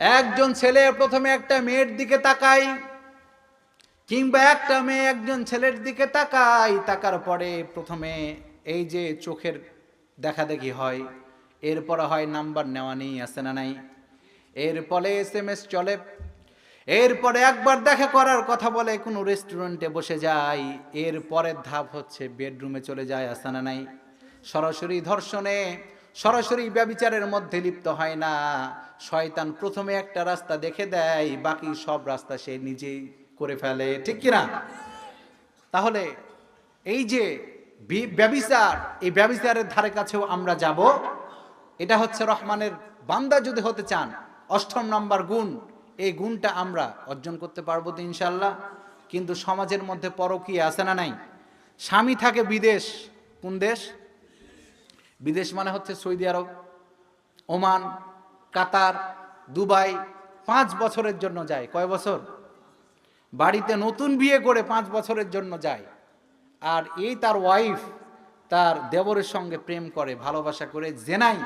একজন ছেলে প্রথমে একটা মেয়ের দিকে তাকায়, কিংবা একটা মেয়ে একজন ছেলের দিকে তাকায়, তাকার পরে প্রথমে এই যে চোখের দেখা দেখি হয়, এরপরে হয় নাম্বার নেওয়া নেই, আছে না নাই। এরপরে এস এম এস চলে। এরপরে একবার দেখা করার কথা বলে কোনো রেস্টুরেন্টে বসে যায়, এর পরের ধাপ হচ্ছে বেডরুমে চলে যায়, আছে না নাই। সরাসরি ধর্ষণে সরাসরি ব্যবিচারের মধ্যে লিপ্ত হয় না। শয়তান প্রথমে একটা রাস্তা দেখে দেয়, বাকি সব রাস্তা সে নিজেই করে ফেলে। ঠিক কিনা? তাহলে এই যে বি- ব্যভিচার এই ব্যভিচারের ধারে কাছেও আমরা যাব। এটা হচ্ছে রহমানের বান্দা যদি হতে চান, অষ্টম নম্বর গুণ। এই গুণটা আমরা অর্জন করতে পারব তো ইনশাল্লাহ কিন্তু সমাজের মধ্যে পরকীয় আছে না নাই? স্বামী থাকে বিদেশ, কোন দেশ? বিদেশ মানে হচ্ছে সৌদি আরব, ওমান, কাতার, দুবাই, পাঁচ বছরের জন্য যায়। কয় বছর? বাড়িতে নতুন বিয়ে করে পাঁচ বছরের জন্য যায়। আর এই তার ওয়াইফ তার দেবরের সঙ্গে প্রেম করে, ভালোবাসা করে, জেনাই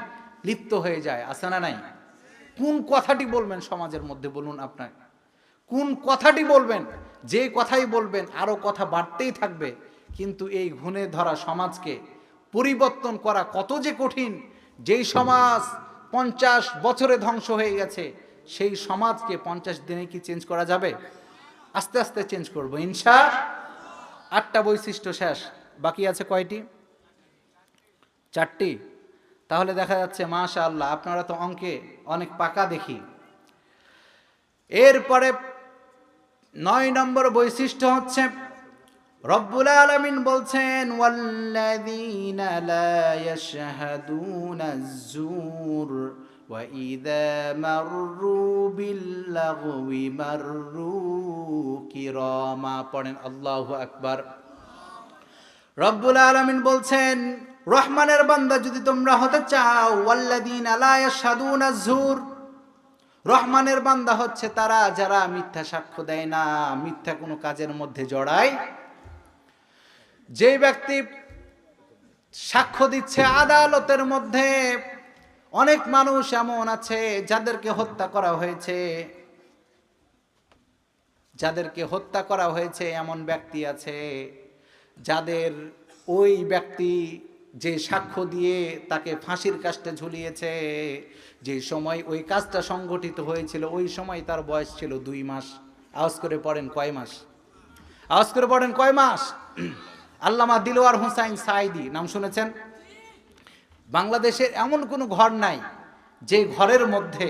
লিপ্ত হয়ে যায়। আছে না নাই? কোন কথাটি বলবেন সমাজের মধ্যে, বলুন আপনার? কোন কথাটি বলবেন? যে কথাই বলবেন, আরও কথা বাড়তেই থাকবে। কিন্তু এই ঘুণে ধরা সমাজকে পরিবর্তন করা কত যে কঠিন, যেই সমাজ পঞ্চাশ বছরে ধ্বংস হয়ে গেছে, সেই সমাজকে পঞ্চাশ দিনে কি চেঞ্জ করা যাবে? আস্তে আস্তে চেঞ্জ করব। ইনশা, আটটা বৈশিষ্ট্য শেষ। বাকি আছে কয়টি? চারটি। তাহলে দেখা যাচ্ছে মাশা আল্লাহ আপনারা তো অঙ্কে অনেক পাকা দেখি। এরপরে নয় নম্বর বৈশিষ্ট্য হচ্ছে রব্বুল আলামিন বলছেন লা ইয়াশহাদুনা আয-যুর ওয়া ইযা মাররু বিল-লাগwi মাররু কিরামা। পড়েন আল্লাহু আকবার। রব্বুল আলামিন বলছেন, রহমানের বান্দা, যদি তোমরা হতে চাও, ওয়াল্লাযীনা লা ইয়াশহাদুনা আয-যুর রহমানের বান্দা হচ্ছে তারা যারা মিথ্যা সাক্ষ্য দেয় না, মিথ্যা কোনো কাজের মধ্যে জড়ায় যে ব্যক্তি সাক্ষ্য দিচ্ছে আদালতের মধ্যে, অনেক মানুষ এমন আছে যাদেরকে হত্যা করা হয়েছে। যাদেরকে হত্যা করা হয়েছে এমন ব্যক্তি আছে যাদের ওই ব্যক্তি যে সাক্ষ্য দিয়ে তাকে ফাঁসির কাজটা ঝুলিয়েছে, যে সময় ওই কাজটা সংগঠিত হয়েছিল, ওই সময় তার বয়স ছিল দুই মাস। আওয়াজ করে পড়েন কয় মাস? আওয়াজ করে পড়েন কয় মাস? আল্লামা দিলওয়ার হুসাইন সাইদি নাম শুনেছেন? বাংলাদেশের এমন কোনো ঘর নাই যে ঘরের মধ্যে